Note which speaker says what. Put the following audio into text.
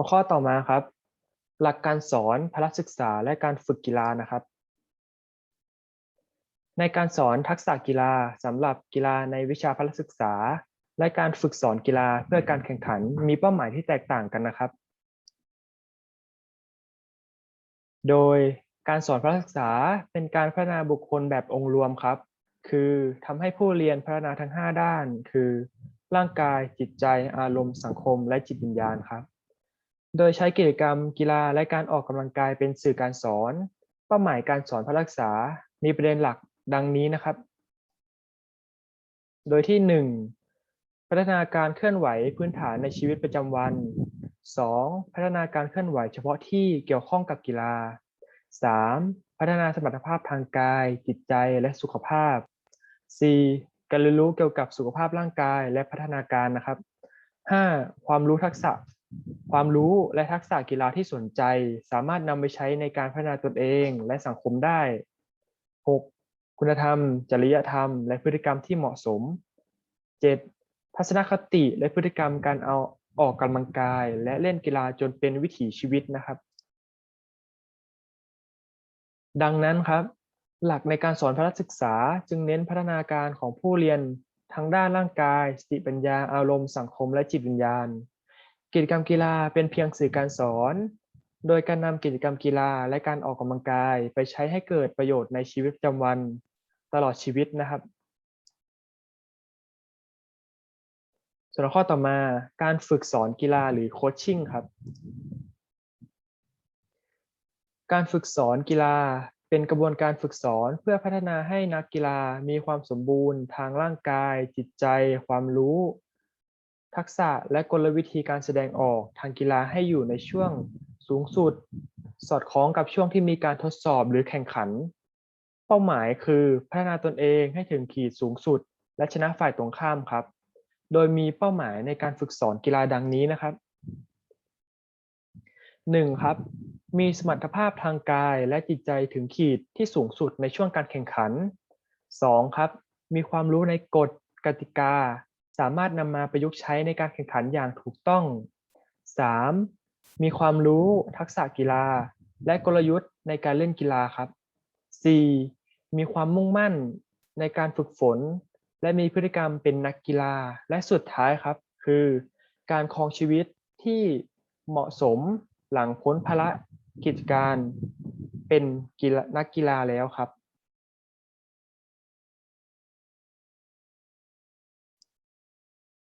Speaker 1: หัวข้อต่อมาครับ หลักการสอนพละศึกษาและการฝึกกีฬานะครับ ในการสอนทักษะกีฬาสำหรับกีฬาในวิชาพละศึกษา และการฝึกสอนกีฬาเพื่อการแข่งขันมีเป้าหมายที่แตกต่างกันนะครับ โดยการสอนพละศึกษาเป็นการพัฒนาบุคคลแบบองค์รวมครับ คือทำให้ผู้เรียนพัฒนาทั้ง 5 ด้าน คือ ร่างกายจิตใจอารมณ์สังคมและจิตวิญญาณครับ โดยใช้กิจกรรมกีฬาและการออกกำลังกายเป็นสื่อการสอน เป้าหมายการสอนพละศึกษา มีประเด็นหลักดังนี้นะครับ โดยที่ 1. พัฒนาการเคลื่อนไหวพื้นฐานในชีวิตประจำวัน 2. พัฒนาการเคลื่อนไหวเฉพาะที่เกี่ยวข้องกับกีฬา 3. พัฒนาสมรรถภาพทางกาย จิตใจและสุขภาพ 4. การเรียนรู้เกี่ยวกับสุขภาพร่างกายและพัฒนาการนะครับ 5. ความรู้ทักษะ ความรู้และทักษะกีฬาที่สนใจ สามารถนำไปใช้ในการพัฒนาตนเองและสังคมได้ 6. คุณธรรม จริยธรรม และพฤติกรรมที่เหมาะสม 7. ทัศนคติและพฤติกรรมการเอาออกกำลังกาย และเล่นกีฬาจนเป็นวิถีชีวิตนะครับ ดังนั้นครับ หลักในการสอนพละศึกษาจึงเน้นพัฒนาการของผู้เรียนทั้งด้านร่างกาย สติปัญญาอารมณ์สังคมและจิตวิญญาณ กิจกรรมกีฬาเป็นเพียงสื่อการสอน โดยการนำกิจกรรมกีฬาและการออกกำลังกายไปใช้ให้เกิดประโยชน์ในชีวิตประจำวันตลอดชีวิตนะครับ ส่วนข้อต่อมาการฝึกสอนกีฬาหรือโคชชิ่งครับ การฝึกสอนกีฬาเป็นกระบวนการฝึกสอนเพื่อพัฒนาให้นักกีฬามีความสมบูรณ์ ทางร่างกาย จิตใจ ความรู้ ทักษะและกลวิธีการแสดงออกทางกีฬาให้อยู่ในช่วงสูงสุด สอดคล้องกับช่วงที่มีการทดสอบหรือแข่งขัน เป้าหมายคือพัฒนาตนเองให้ถึงขีดสูงสุด และชนะฝ่ายตรงข้ามครับ โดยมีเป้าหมายในการฝึกสอนกีฬาดังนี้นะครับ 1. ครับ มีสมรรถภาพทางกายและจิตใจถึงขีดที่สูงสุดในช่วงการแข่งขัน 2. ครับ มีความรู้ในกฎกติกา สามารถนำมาประยุกต์ใช้ในการแข่งขันอย่างถูกต้อง 3. มีความรู้ทักษะกีฬา และกลยุทธ์ในการเล่นกีฬาครับ 4. มีความมุ่งมั่นในการฝึกฝน และมีพฤติกรรมเป็นนักกีฬาและสุดท้ายครับ คือการครองชีวิตที่เหมาะสมหลังพ้นภาระกิจการเป็นกีฬานักกีฬาแล้วครับ